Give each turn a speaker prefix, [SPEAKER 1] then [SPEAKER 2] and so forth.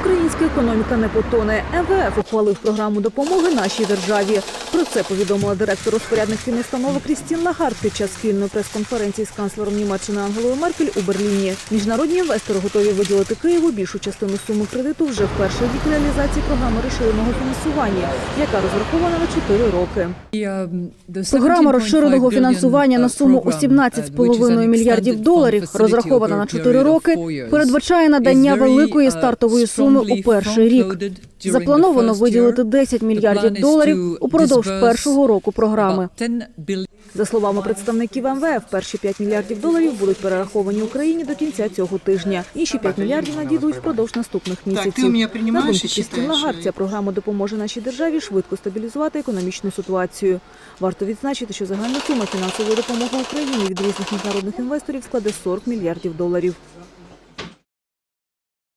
[SPEAKER 1] Українська економіка не потоне. МВФ ухвалив програму допомоги нашій державі. Про це повідомила директор розпорядник фінустанови Крістін Лагард під час спільної прес-конференції з канцлером Німеччини Ангелою Меркель у Берліні. Міжнародні інвестори готові виділити Києву більшу частину суми кредиту вже в перший рік реалізації програми розширеного фінансування, яка розрахована на 4 роки.
[SPEAKER 2] Програма розширеного фінансування на суму у 17,5 мільярдів доларів, розрахована на 4 роки, передбачає надання великої стартової суми у перший рік. Заплановано виділити 10 мільярдів доларів упродовж першого року програми.
[SPEAKER 1] За словами представників МВФ, перші 5 мільярдів доларів будуть перераховані Україні до кінця цього тижня. Інші 5 мільярдів надійдуть впродовж наступних місяців. На думку
[SPEAKER 3] и
[SPEAKER 1] Крістін? Лагард, ця програма допоможе нашій державі швидко стабілізувати економічну ситуацію. Варто відзначити, що загальна сума фінансової допомоги Україні від різних міжнародних інвесторів складе 40 мільярдів доларів.